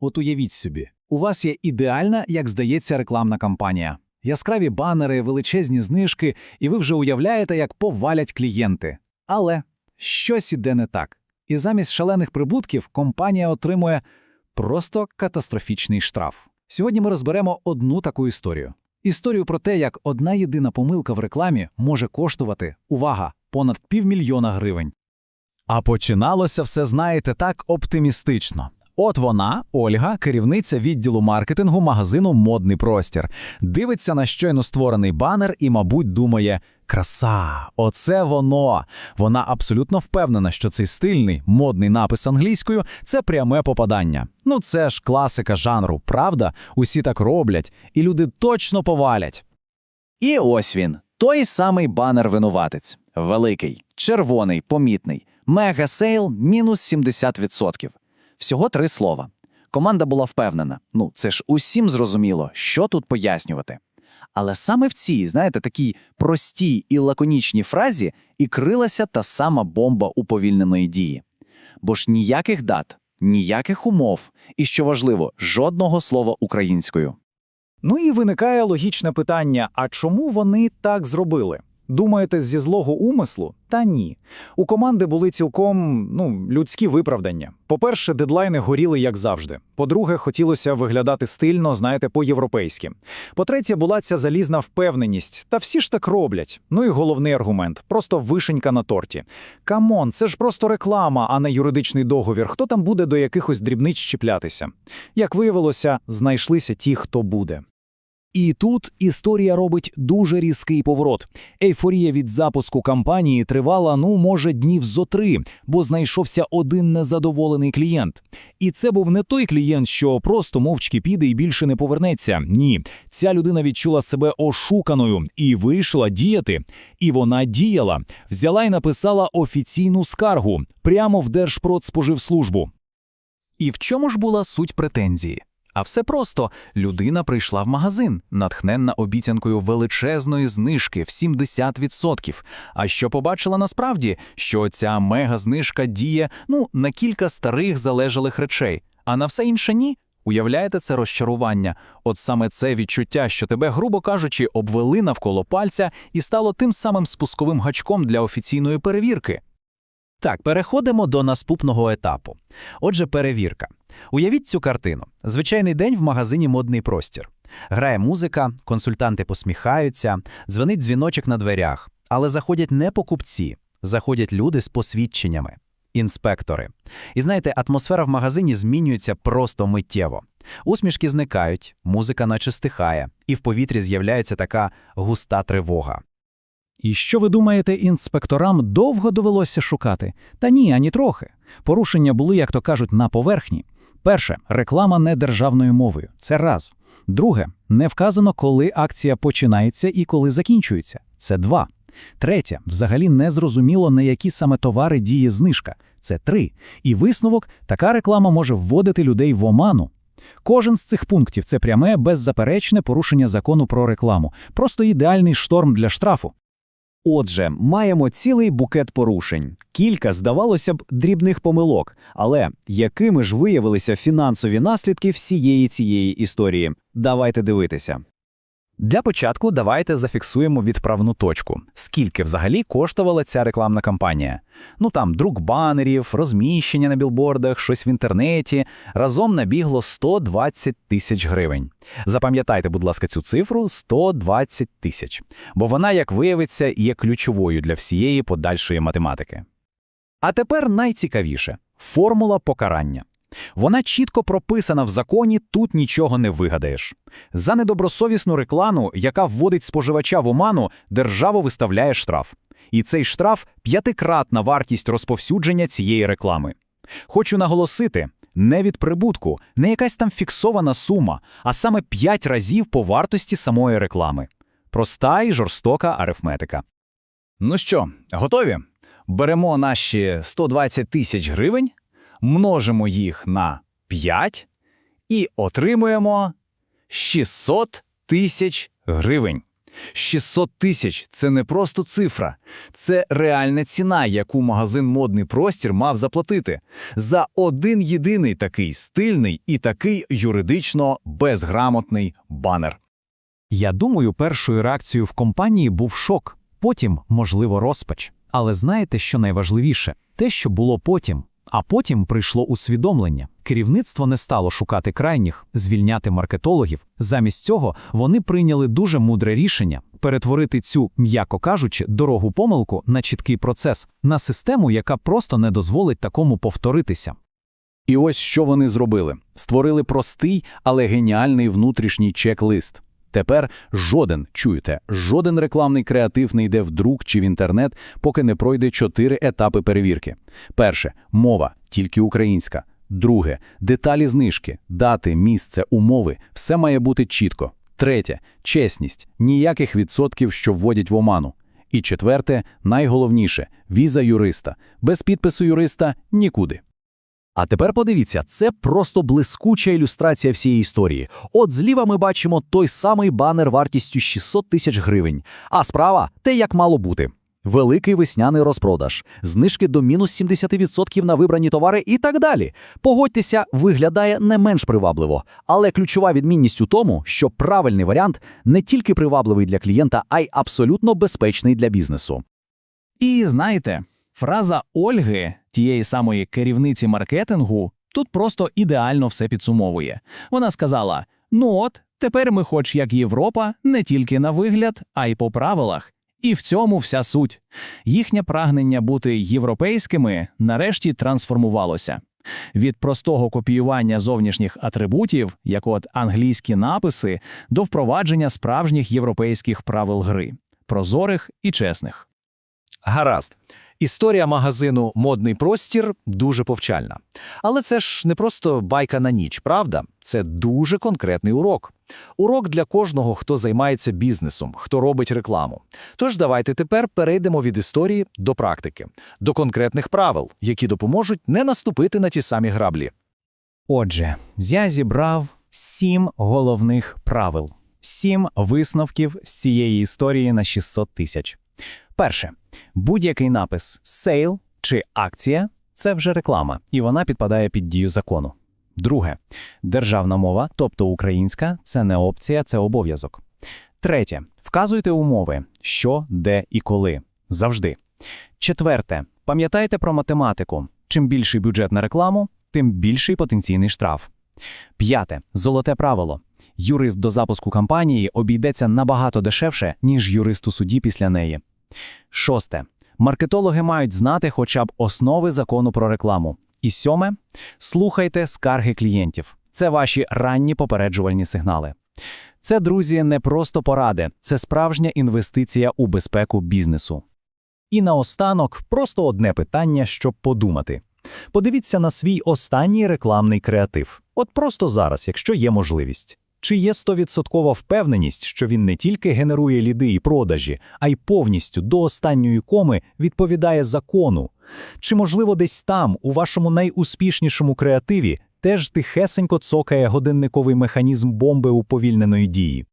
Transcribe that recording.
От уявіть собі, у вас є ідеальна, як здається, рекламна кампанія. Яскраві банери, величезні знижки, і ви вже уявляєте, як повалять клієнти. Але щось іде не так. І замість шалених прибутків компанія отримує просто катастрофічний штраф. Сьогодні ми розберемо одну таку історію. Історію про те, як одна єдина помилка в рекламі може коштувати, увага, понад півмільйона гривень. А починалося все, знаєте, так оптимістично. От вона, Ольга, керівниця відділу маркетингу магазину Модний простір, дивиться на щойно створений банер і, мабуть, думає: краса, оце воно. Вона абсолютно впевнена, що цей стильний модний напис англійською це пряме попадання. Ну це ж класика жанру, правда? Усі так роблять, і люди точно повалять. І ось він, той самий банер-винуватець. Великий, червоний, помітний. Мега-сейл мінус 70%. Всього три слова. Команда була впевнена. Ну, це ж усім зрозуміло, що тут пояснювати. Але саме в цій, знаєте, такій простій і лаконічній фразі і крилася та сама бомба уповільненої дії. Бо ж ніяких дат, ніяких умов, і що важливо, жодного слова українською. Ну і виникає логічне питання: а чому вони так зробили? Думаєте, зі злого умислу? Та ні. У команди були цілком ну, людські виправдання. По-перше, дедлайни горіли як завжди. По-друге, хотілося виглядати стильно, знаєте, по-європейськи. По-третє, була ця залізна впевненість. Та всі ж так роблять. Ну і головний аргумент просто вишенька на торті. Камон, це ж просто реклама, а не юридичний договір. Хто там буде до якихось дрібниць чіплятися? Як виявилося, знайшлися ті, хто буде. І тут історія робить дуже різкий поворот. Ейфорія від запуску кампанії тривала, ну, може, днів зо три, бо знайшовся один незадоволений клієнт. І це був не той клієнт, що просто мовчки піде і більше не повернеться. Ні, ця людина відчула себе ошуканою і вирішила діяти. І вона діяла, взяла і написала офіційну скаргу прямо в Держпродспоживслужбу. І в чому ж була суть претензії? А все просто людина прийшла в магазин, натхненна обіцянкою величезної знижки в 70%. А що побачила насправді, що ця мега-знижка діє ну на кілька старих залежалих речей, а на все інше ні. Уявляєте це розчарування? От саме це відчуття, що тебе, грубо кажучи, обвели навколо пальця і стало тим самим спусковим гачком для офіційної перевірки. Так, переходимо до наступного етапу. Отже, перевірка. Уявіть цю картину. Звичайний день в магазині модний простір. Грає музика, консультанти посміхаються, дзвонить дзвіночок на дверях. Але заходять не покупці, заходять люди з посвідченнями, інспектори. І знаєте, атмосфера в магазині змінюється просто миттєво. Усмішки зникають, музика наче стихає, і в повітрі з'являється така густа тривога. І що ви думаєте, інспекторам довго довелося шукати? Та ні, ані трохи. Порушення були, як то кажуть, на поверхні. Перше, реклама не державною мовою. Це раз. Друге, не вказано, коли акція починається і коли закінчується. Це два. Третє, взагалі не зрозуміло, на які саме товари діє знижка. Це три. І висновок, така реклама може вводити людей в оману. Кожен з цих пунктів це пряме, беззаперечне порушення закону про рекламу, просто ідеальний шторм для штрафу. Отже, маємо цілий букет порушень, кілька, здавалося б, дрібних помилок. Але якими ж виявилися фінансові наслідки всієї цієї історії? Давайте дивитися. Для початку давайте зафіксуємо відправну точку. Скільки взагалі коштувала ця рекламна кампанія? Ну там друк банерів, розміщення на білбордах, щось в інтернеті. Разом набігло 120 тисяч гривень. Запам'ятайте, будь ласка, цю цифру 120 тисяч, бо вона, як виявиться, є ключовою для всієї подальшої математики. А тепер найцікавіше формула покарання. Вона чітко прописана в законі, тут нічого не вигадаєш. За недобросовісну рекламу, яка вводить споживача в оману, держава виставляє штраф. І цей штраф п'ятикратна вартість розповсюдження цієї реклами. Хочу наголосити, не від прибутку, не якась там фіксована сума, а саме 5 разів по вартості самої реклами. Проста і жорстока арифметика. Ну що, готові? Беремо наші 120 тисяч гривень множимо їх на 5 і отримуємо 600 тисяч гривень. 600 тисяч – це не просто цифра. Це реальна ціна, яку магазин «Модний простір» мав заплатити. За один єдиний такий стильний і такий юридично безграмотний банер. Я думаю, першою реакцією в компанії був шок, потім, можливо, розпач. Але знаєте, що найважливіше? Те, що було потім. А потім прийшло усвідомлення. Керівництво не стало шукати крайніх, звільняти маркетологів. Замість цього вони прийняли дуже мудре рішення перетворити цю, м'яко кажучи, дорогу помилку на чіткий процес, на систему, яка просто не дозволить такому повторитися. І ось що вони зробили. Створили простий, але геніальний внутрішній чек-лист. Тепер жоден, чуєте, жоден рекламний креатив не йде в друк чи в інтернет, поки не пройде чотири етапи перевірки. Перше – мова, тільки українська. Друге – деталі знижки, дати, місце, умови – все має бути чітко. Третє – чесність, ніяких відсотків, що вводять в оману. І четверте, найголовніше – віза юриста. Без підпису юриста – нікуди. А тепер подивіться, це просто блискуча ілюстрація всієї історії. От зліва ми бачимо той самий банер вартістю 600 тисяч гривень, а справа те, як мало бути. Великий весняний розпродаж, знижки до мінус 70% на вибрані товари і так далі. Погодьтеся, виглядає не менш привабливо. Але ключова відмінність у тому, що правильний варіант не тільки привабливий для клієнта, а й абсолютно безпечний для бізнесу. І знаєте, фраза Ольги, тієї самої керівниці маркетингу, тут просто ідеально все підсумовує. Вона сказала: ну от, тепер ми, хоч як Європа, не тільки на вигляд, а й по правилах. І в цьому вся суть. Їхнє прагнення бути європейськими нарешті трансформувалося. Від простого копіювання зовнішніх атрибутів, як от англійські написи, до впровадження справжніх європейських правил гри, прозорих і чесних. Гаразд. Історія магазину Модний простір дуже повчальна. Але це ж не просто байка на ніч, правда? Це дуже конкретний урок. Урок для кожного, хто займається бізнесом, хто робить рекламу. Тож давайте тепер перейдемо від історії до практики, до конкретних правил, які допоможуть не наступити на ті самі граблі. Отже, я зібрав сім головних правил, сім висновків з цієї історії на 600 тисяч. Перше, будь-який напис «сейл» чи акція це вже реклама, і вона підпадає під дію закону. Друге, державна мова, тобто українська, це не опція, це обов'язок. Третє, вказуйте умови, що, де і коли. Завжди. Четверте, пам'ятайте про математику. Чим більший бюджет на рекламу, тим більший потенційний штраф. П'яте золоте правило. Юрист до запуску кампанії обійдеться набагато дешевше, ніж юрист у суді після неї. Шосте. Маркетологи мають знати хоча б основи закону про рекламу. І сьоме слухайте скарги клієнтів. Це ваші ранні попереджувальні сигнали. Це, друзі, не просто поради, це справжня інвестиція у безпеку бізнесу. І наостанок просто одне питання, щоб подумати. Подивіться на свій останній рекламний креатив. От просто зараз, якщо є можливість. Чи є 100% впевненість, що він не тільки генерує ліди і продажі, а й повністю до останньої коми відповідає закону? Чи, можливо, десь там, у вашому найуспішнішому креативі, теж тихесенько цокає годинниковий механізм бомби уповільненої дії?